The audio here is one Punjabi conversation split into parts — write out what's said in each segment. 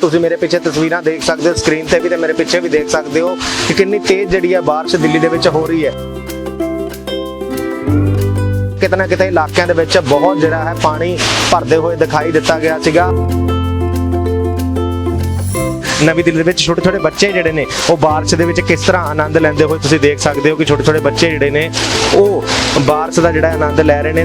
ਤੁਸੀਂ ਮੇਰੇ ਪਿੱਛੇ ਤਸਵੀਰਾਂ ਦੇਖ ਸਕਦੇ ਹੋ ਸਕਰੀਨ ਤੇ ਵੀ ਤੇ ਮੇਰੇ ਪਿੱਛੇ ਵੀ ਦੇਖ ਸਕਦੇ ਹੋ ਕਿ ਕਿੰਨੀ ਤੇਜ਼ ਜਿਹੜੀ ਹੈ ਬਾਰਿਸ਼ ਦਿੱਲੀ ਦੇ ਵਿੱਚ ਹੋ ਰਹੀ ਹੈ। ਕਿਤੇ ਨਾ ਕਿਤੇ ਇਲਾਕਿਆਂ ਦੇ ਵਿੱਚ ਬਹੁਤ ਜਿਹੜਾ ਹੈ ਪਾਣੀ ਭਰਦੇ ਹੋਏ ਦਿਖਾਈ ਦਿੱਤਾ ਗਿਆ ਸੀਗਾ। ਨਵੀਂ ਦਿੱਲੀ ਦੇ ਵਿੱਚ ਛੋਟੇ ਛੋਟੇ ਬੱਚੇ ਜਿਹੜੇ ਨੇ, ਉਹ ਬਾਰਿਸ਼ ਦੇ ਵਿੱਚ ਕਿਸ ਤਰ੍ਹਾਂ ਆਨੰਦ ਲੈਂਦੇ ਹੋਏ ਤੁਸੀਂ ਦੇਖ ਸਕਦੇ ਹੋ ਕਿ ਛੋਟੇ ਛੋਟੇ ਬੱਚੇ ਜਿਹੜੇ ਨੇ, ਉਹ ਬਾਰਿਸ਼ ਦਾ ਜਿਹੜਾ ਆਨੰਦ ਲੈ ਰਹੇ ਨੇ।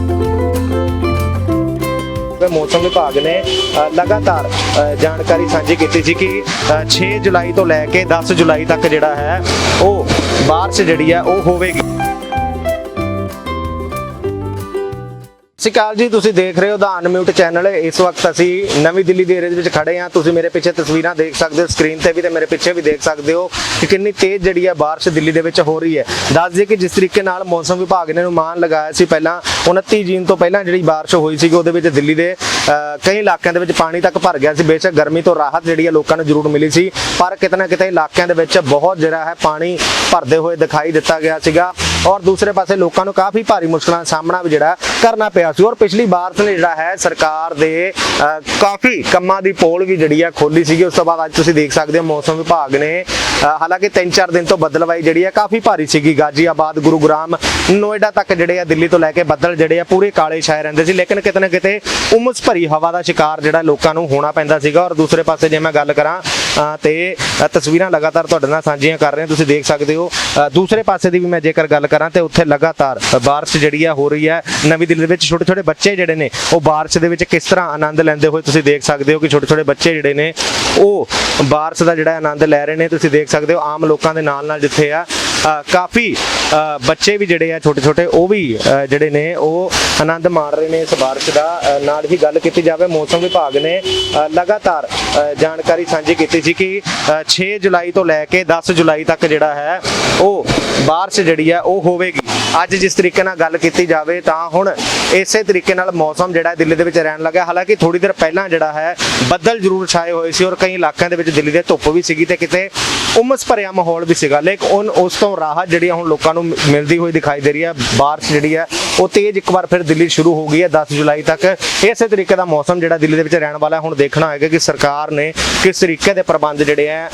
ਤੇ ਮੌਸਮ ਵਿਭਾਗ ਨੇ ਅ, ਲਗਾਤਾਰ ਅ, ਜਾਣਕਾਰੀ ਸਾਂਝੀ ਕੀਤੀ ਸੀ ਕਿ ਅ, 6 ਜੁਲਾਈ ਤੋਂ ਲੈ ਕੇ 10 ਜੁਲਾਈ ਤੱਕ ਜਿਹੜਾ ਹੈ ਉਹ ਬਾਰਿਸ਼ ਜਿਹੜੀ ਹੈ ਉਹ ਹੋਵੇਗੀ। ਸਤਿ ਸ਼੍ਰੀ ਅਕਾਲ ਜੀ ਤੁਸੀਂ ਦੇਖ ਰਹੇ ਹੋ ਦਾ ਅਨਮਿਊਟ ਚੈਨਲ ਇਸ ਵਕਤ ਅਸੀਂ ਨਵੀਂ ਦਿੱਲੀ ਦੇ ਏਰੀਆ ਦੇ ਵਿੱਚ ਖੜੇ ਹਾਂ। ਤੁਸੀਂ ਮੇਰੇ ਪਿੱਛੇ ਤਸਵੀਰਾਂ ਦੇਖ ਸਕਦੇ ਹੋ ਸਕਰੀਨ ਤੇ ਵੀ ਤੇ ਮੇਰੇ ਪਿੱਛੇ ਵੀ ਦੇਖ ਸਕਦੇ ਹੋ ਕਿ ਕਿੰਨੀ ਤੇਜ਼ ਜਿਹੜੀ ਹੈ ਬਾਰਿਸ਼ ਦਿੱਲੀ ਦੇ ਵਿੱਚ ਹੋ ਰਹੀ ਹੈ। ਦੱਸ ਦਈਏ ਕਿ ਜਿਸ ਤਰੀਕੇ ਨਾਲ ਮੌਸਮ ਵਿਭਾਗ ਨੇ ਅਨੁਮਾਨ ਲਗਾਇਆ ਸੀ ਪਹਿਲਾਂ 29 ਜੂਨ ਤੋਂ ਪਹਿਲਾਂ ਜਿਹੜੀ ਬਾਰਿਸ਼ ਹੋਈ ਸੀ ਉਹਦੇ ਵਿੱਚ ਦਿੱਲੀ ਦੇ ਅਹ, ਕਈ ਇਲਾਕਿਆਂ ਦੇ ਵਿੱਚ ਪਾਣੀ ਤੱਕ ਭਰ ਗਿਆ ਸੀ। ਬੇਸ਼ੱਕ ਗਰਮੀ ਤੋਂ ਰਾਹਤ ਜਿਹੜੀ ਹੈ ਲੋਕਾਂ ਨੂੰ ਜ਼ਰੂਰ ਮਿਲੀ ਸੀ ਪਰ ਕਿਤੇ ਨਾ ਕਿਤੇ ਇਲਾਕਿਆਂ ਦੇ ਵਿੱਚ ਬਹੁਤ ਜਿਹੜਾ ਹੈ ਪਾਣੀ ਭਰਦੇ ਹੋਏ ਦਿਖਾਈ ਦਿੱਤਾ ਗਿਆ ਸੀਗਾ। ਔਰ ਦੂਸਰੇ ਪਾਸੇ ਲੋਕਾਂ ਨੂੰ ਕਾਫੀ ਭਾਰੀ ਮੁਸ਼ਕਲਾਂ ਦਾ ਸਾਹਮਣਾ ਵੀ ਜਿਹੜਾ ਕਰਨਾ ਪਿਆ ਸੀ ਔਰ ਪਿਛਲੀ ਵਾਰ ਤੋਂ ਜਿਹੜਾ ਹੈ ਸਰਕਾਰ ਦੇ ਅਹ, ਕਾਫੀ ਕੰਮਾਂ ਦੀ ਪੋਲ ਵੀ ਜਿਹੜੀ ਆ ਖੋਲੀ ਸੀਗੀ। ਉਸ ਤੋਂ ਬਾਅਦ ਅੱਜ ਤੁਸੀਂ ਦੇਖ ਸਕਦੇ ਹੋ ਮੌਸਮ ਵਿਭਾਗ ਨੇ ਹਾਲਾਂਕਿ 3-4 ਦਿਨ ਤੋਂ ਬਦਲਵਾਈ ਜਿਹੜੀ ਆ ਕਾਫੀ ਭਾਰੀ ਸੀਗੀ। ਗਾਜੀਆਬਾਦ ਗੁਰੂਗ੍ਰਾਮ ਨੋਇਡਾ ਤੱਕ ਜਿਹੜੇ ਆ ਦਿੱਲੀ ਤੋਂ ਲੈ ਕੇ ਬੱਦਲ ਜਿਹੜੇ ਆ ਪੂਰੇ ਕਾਲੇ ਛਾਏ ਰਹਿੰਦੇ ਸੀ। ਲੇਕਿਨ ਕਿਤੇ ਨਾ ਕਿਤੇ ਉਮਸ ਭਰੀ ਹਵਾ ਦਾ ਸ਼ਿਕਾਰ ਜਿਹੜਾ ਲੋਕਾਂ ਨੂੰ ਹੋਣਾ ਪੈਂਦਾ ਸੀਗਾ। ਔਰ ਦੂਸਰੇ ਪਾਸੇ ਜੇ ਮੈਂ ਗੱਲ ਕਰਾਂ ਅਹ, ਤੇ ਤਸਵੀਰਾਂ ਲਗਾਤਾਰ ਤੁਹਾਡੇ ਨਾਲ ਸਾਂਝੀਆਂ ਕਰ ਰਹੇ ਹਾਂ। ਤੁਸੀਂ ਦੇਖ ਸਕਦੇ ਹੋ ਅਹ, ਦੂਸਰੇ ਪਾਸੇ ਦੀ ਵੀ ਮੈਂ ਜੇਕਰ ਗੱਲ ਕਰਾਂ ਤੇ ਉੱਥੇ ਲਗਾਤਾਰ ਬਾਰਿਸ਼ ਜਿਹੜੀ ਆ ਹੋ ਰਹੀ ਹੈ। ਨਵੀਂ ਦਿੱਲੀ ਦੇ ਵਿੱਚ ਛੋਟੇ ਛੋਟੇ ਬੱਚੇ ਜਿਹੜੇ ਨੇ ਉਹ ਬਾਰਿਸ਼ ਦੇ ਵਿੱਚ ਕਿਸ ਤਰ੍ਹਾਂ ਆਨੰਦ ਲੈਂਦੇ ਹੋਏ ਤੁਸੀਂ ਦੇਖ ਸਕਦੇ ਹੋ ਕਿ ਛੋਟੇ ਛੋਟੇ ਬੱਚੇ ਜਿਹੜੇ ਨੇ ਉਹ ਬਾਰਿਸ਼ ਦਾ ਜਿਹੜਾ ਆਨੰਦ ਲੈ ਰਹੇ ਨੇ ਤੁਸੀਂ ਦੇਖ ਸਕਦੇ ਹੋ ਆਮ ਲੋਕਾਂ ਦੇ ਨਾਲ ਨਾਲ ਜਿੱਥੇ ਆ ਕਾਫੀ ਅ, ਬੱਚੇ ਵੀ ਜਿਹੜੇ ਆ ਛੋਟੇ ਛੋਟੇ ਉਹ ਵੀ ਅ, ਜਿਹੜੇ ਨੇ ਉਹ ਆਨੰਦ ਮਾਣ ਰਹੇ ਨੇ ਇਸ ਬਾਰਿਸ਼ ਦਾ। ਨਾਲ ਹੀ ਗੱਲ ਕੀਤੀ ਜਾਵੇ ਮੌਸਮ ਵਿਭਾਗ ਨੇ ਅ, ਲਗਾਤਾਰ ਅ, ਜਾਣਕਾਰੀ ਸਾਂਝੀ ਕੀਤੀ ਸੀ ਕਿ ਅ, 6 ਜੁਲਾਈ ਤੋਂ ਲੈ ਕੇ 10 ਜੁਲਾਈ ਤੱਕ ਜਿਹੜਾ ਹੈ ਉਹ ਬਾਰਿਸ਼ ਜਿਹੜੀ ਆ ਉਹ ਹੋਵੇਗੀ। ਅੱਜ ਜਿਸ ਤਰੀਕੇ ਨਾਲ ਗੱਲ ਕੀਤੀ ਜਾਵੇ ਤਾਂ ਹੁਣ ਇਸੇ ਤਰੀਕੇ ਨਾਲ ਮੌਸਮ ਜਿਹੜਾ ਦਿੱਲੀ ਦੇ ਵਿੱਚ ਰਹਿਣ ਲੱਗਾ ਹਾਲਾਂਕਿ ਥੋੜੀ ਦੇਰ ਪਹਿਲਾਂ ਜਿਹੜਾ ਹੈ ਬੱਦਲ ਜ਼ਰੂਰ ਛਾਏ ਹੋਏ ਸੀ ਔਰ ਕਈ ਇਲਾਕਿਆਂ ਦੇ ਵਿੱਚ ਦਿੱਲੀ ਦੇ ਧੁੱਪ ਵੀ ਸੀਗੀ ਤੇ ਕਿਤੇ ਉਮਸ ਭਰਿਆ ਮਾਹੌਲ ਵੀ ਸੀਗਾ। ਲੇਕਿਨ ਉਨ ਉਸ ਤੋਂ ਰਾਹਤ ਜਿਹੜੀ ਆ ਹੁਣ ਲੋਕਾਂ ਨੂੰ ਮਿਲਦੀ ਹੋਈ ਦਿਖਾਈ ਦੇ ਰਹੀ ਹੈ। ਬਾਰਿਸ਼ ਜਿਹੜੀ ਹੈ ਉਹ ਤੇਜ਼ ਇੱਕ ਵਾਰ ਫਿਰ ਦਿੱਲੀ ਸ਼ੁਰੂ ਹੋ ਗਈ ਹੈ 10 ਜੁਲਾਈ ਤੱਕ। ਇਸੇ ਤਰੀਕੇ ਦਾ ਮੌਸਮ ਜਿਹੜਾ ਦਿੱਲੀ ਦੇ ਵਿੱਚ ਰਹਿਣ ਵਾਲਾ ਹੁਣ ਦੇਖਣਾ ਹੋਏਗਾ ਕਿ ਸਰਕਾਰ ਨੇ ਕਿਸ ਤਰੀਕੇ ਦੇ ਪ੍ਰਬੰਧ ਜਿਹੜੇ ਆ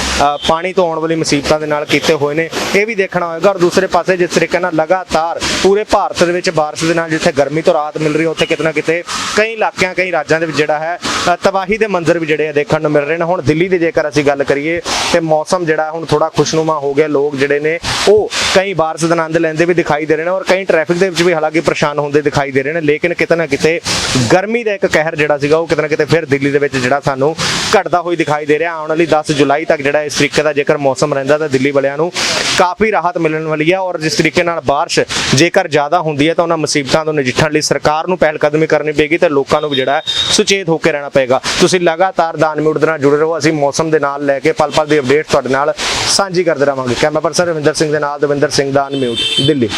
ਪਾਣੀ ਤੋਂ ਆਉਣ ਵਾਲੀ ਮੁਸੀਬਤਾਂ ਦੇ ਨਾਲ ਕੀਤੇ ਹੋਏ ਨੇ, ਇਹ ਵੀ ਦੇਖਣਾ ਹੋਏਗਾ। ਔਰ ਦੂਸਰੇ ਪਾਸੇ ਜਿਸ ਤਰੀਕੇ ਨਾਲ ਲਗਾਤਾਰ ਪੂਰੇ ਭਾਰਤ ਦੇ ਵਿੱਚ ਬਾਰਿਸ਼ ਦੇ ਨਾਲ ਜਿੱਥੇ ਗਰਮੀ ਤੋਂ ਰਾਹਤ ਮਿਲ ਰਹੀ ਹੈ, ਉੱਥੇ ਕਿਤੇ ਨਾ ਕਿਤੇ ਕਈ ਇਲਾਕਿਆਂ, ਕਈ ਰਾਜਾਂ ਦੇ ਵਿੱਚ ਜਿਹੜਾ ਹੈ ਤਬਾਹੀ ਦੇ ਮੰਜ਼ਰ ਵੀ ਜਿਹੜੇ ਆ ਦੇਖਣ ਨੂੰ ਮਿਲ ਰਹੇ ਨੇ। ਹੁਣ ਦਿੱਲੀ ਦੀ ਜੇਕਰ ਅਸੀਂ ਗੱਲ ਕਰੀਏ ਤੇ ਮੌਸਮ ਜਿਹੜਾ ਹੁਣ ਥੋੜਾ ਖੁਸ਼ਨੁਮਾ ਹੋ ਗਿਆ, ਲੋਕ ਜਿਹੜੇ ਨੇ ਉਹ ਕਈ ਬਾਰਿਸ਼ ਦਾ ਆਨੰਦ ਲੈਂਦੇ ਵੀ ਦਿਖਾਈ ਦੇ ਰਹੇ ਨੇ ਔਰ ਕਈ ਟ੍ਰੈਫਿਕ ਦੇ ਵਿੱਚ ਵੀ ਹਾਲਾਂਕਿ ਪਰੇਸ਼ਾਨ ਹੁੰਦੇ ਦਿਖਾਈ ਦੇ ਰਹੇ ਨੇ, ਲੇਕਿਨ ਕਿਤੇ ਨਾ ਕਿਤੇ ਗਰਮੀ ਦਾ ਇੱਕ ਕਹਿਰ ਜਿਹੜਾ ਸੀਗਾ ਉਹ ਕਿਤੇ ਨਾ ਕਿਤੇ ਫਿਰ ਦਿੱਲੀ ਦੇ ਵਿੱਚ ਜਿਹੜਾ ਸਾਨੂੰ ਘਟਦਾ ਹੋਈ ਦਿਖਾਈ ਦੇ ਰਿਹਾ। ਆਉਣ ਵਾਲੀ 10 ਜੁਲਾਈ ਤੱਕ ਜਿਹੜਾ ਇਸ ਤਰੀਕੇ ਦਾ ਜੇਕਰ ਮੌਸਮ ਰਹਿੰਦਾ ਤਾਂ ਦਿੱਲੀ ਵਾਲਿਆਂ ਨੂੰ ਕਾਫੀ ਰਾਹਤ ਮਿਲਣ ਵਾਲੀ ਹੈ ਔਰ ਜਿਸ ਤਰੀਕੇ ਨਾਲ ਬਾਰਿਸ਼ ਜੇਕਰ ਜ਼ਿਆਦਾ ਹੁੰਦੀ ਹੈ ਤਾਂ ਉਹਨਾਂ ਮੁਸੀਬਤਾਂ ਤੋਂ ਨਜਿੱਠਣ ਲਈ ਸਰਕਾਰ ਨੂੰ ਪਹਿਲ ਕਦਮੀ ਕਰਨੀ ਪਏਗੀ ਤੇ ਲੋਕਾਂ ਨੂੰ ਵੀ ਜਿਹੜਾ ਹੈ ਸੁਚੇਤ ਹੋ ਕੇ ਰਹਿਣਾ ਪਏਗਾ। ਤੁਸੀਂ ਲਗਾਤਾਰ ਦਾਨ ਮਿਊਟ ਦੇ ਨਾਲ ਜੁੜੇ ਰਹੋ। ਅਸੀਂ ਮੌਸਮ ਦੇ ਨਾਲ ਲੈ ਕੇ ਪਲ ਪਲ ਦੀ ਅਪਡੇਟ ਤੁਹਾਡੇ ਨਾਲ ਸਾਂਝੀ ਕਰਦੇ ਰਹਾਂਗੇ। ਕੈਮਰਾ ਪਰਸਨ ਰਵਿੰਦਰ ਸਿੰਘ ਦੇ ਨਾਲ ਦਵਿੰਦਰ ਸਿੰਘ ਦਾਨ ਮਿਊਟ ਦਿੱਲੀ।